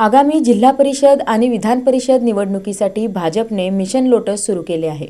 आगामी जिल्हा परिषद आणि विधान परिषद निवडणुकीसाठी भाजपने मिशन लोटस सुरू केले आहे.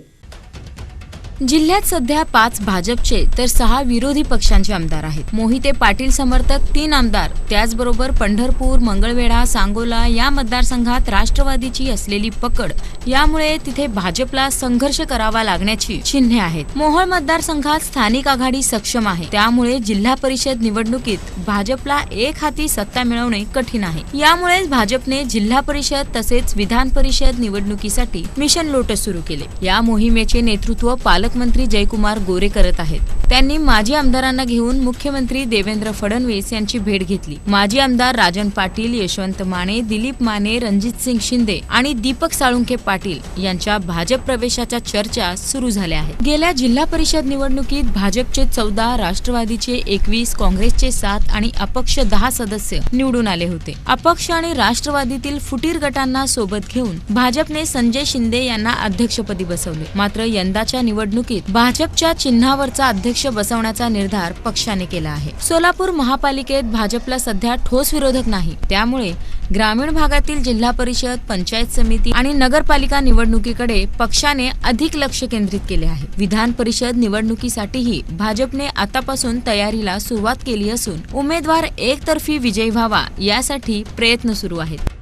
जिल्ह्यात सध्या पाच भाजपचे तर सहा विरोधी पक्षांचे आमदार आहेत. मोहिते पाटील समर्थक तीन आमदार. त्याचबरोबर पंढरपूर मंगळवेढा सांगोला या मतदारसंघात राष्ट्रवादीची असलेली पकड. यामुळे तिथे भाजपला संघर्ष करावा लागण्याची चिन्हे आहेत. मोहोळ मतदारसंघात स्थानिक आघाडी सक्षम आहे. त्यामुळे जिल्हा परिषद निवडणुकीत भाजपला एक हाती सत्ता मिळवणे कठीण आहे. यामुळेच भाजपने जिल्हा परिषद तसेच विधान परिषद निवडणुकीसाठी मिशन लोटस सुरू केले. या मोहिमेचे नेतृत्व पालक पालकमंत्री जयकुमार गोरे करत आहेत. त्यांनी माजी आमदारांना घेऊन मुख्यमंत्री देवेंद्र फडणवीस यांची भेट घेतली. माजी आमदार राजन पाटील यशवंत माने दिलीप माने रणजित सिंग शिंदे आणि दीपक साळुंखे पाटील यांच्या भाजप प्रवेशाच्या चर्चा सुरू झाल्या आहेत. गेल्या जिल्हा परिषद निवडणुकीत भाजपचे चौदा राष्ट्रवादीचे एकवीस काँग्रेसचे सात आणि अपक्ष दहा सदस्य निवडून आले होते. अपक्ष आणि राष्ट्रवादीतील फुटीर गटांना सोबत घेऊन भाजपने संजय शिंदे यांना अध्यक्षपदी बसवले. मात्र यंदाच्या निवडणुकीत भाजपच्या चिन्हावरचा अध्यक्ष अध्यक्ष बसवण्याचा निर्धार पक्षाने केला आहे. सोलापूर महापालिकेत भाजपला सध्या ठोस विरोधक नाही. त्यामुळे ग्रामीण भागातील जिल्हा परिषद पंचायत समिती आणि नगरपालिका निवडणुकीकडे पक्षाने अधिक लक्ष केंद्रित केले आहे. विधान परिषद निवडणुकीसाठीही भाजपने आतापासून तयारीला सुरुवात केली असून उमेदवार एकतर्फी विजयी व्हावा यासाठी प्रयत्न सुरू आहेत.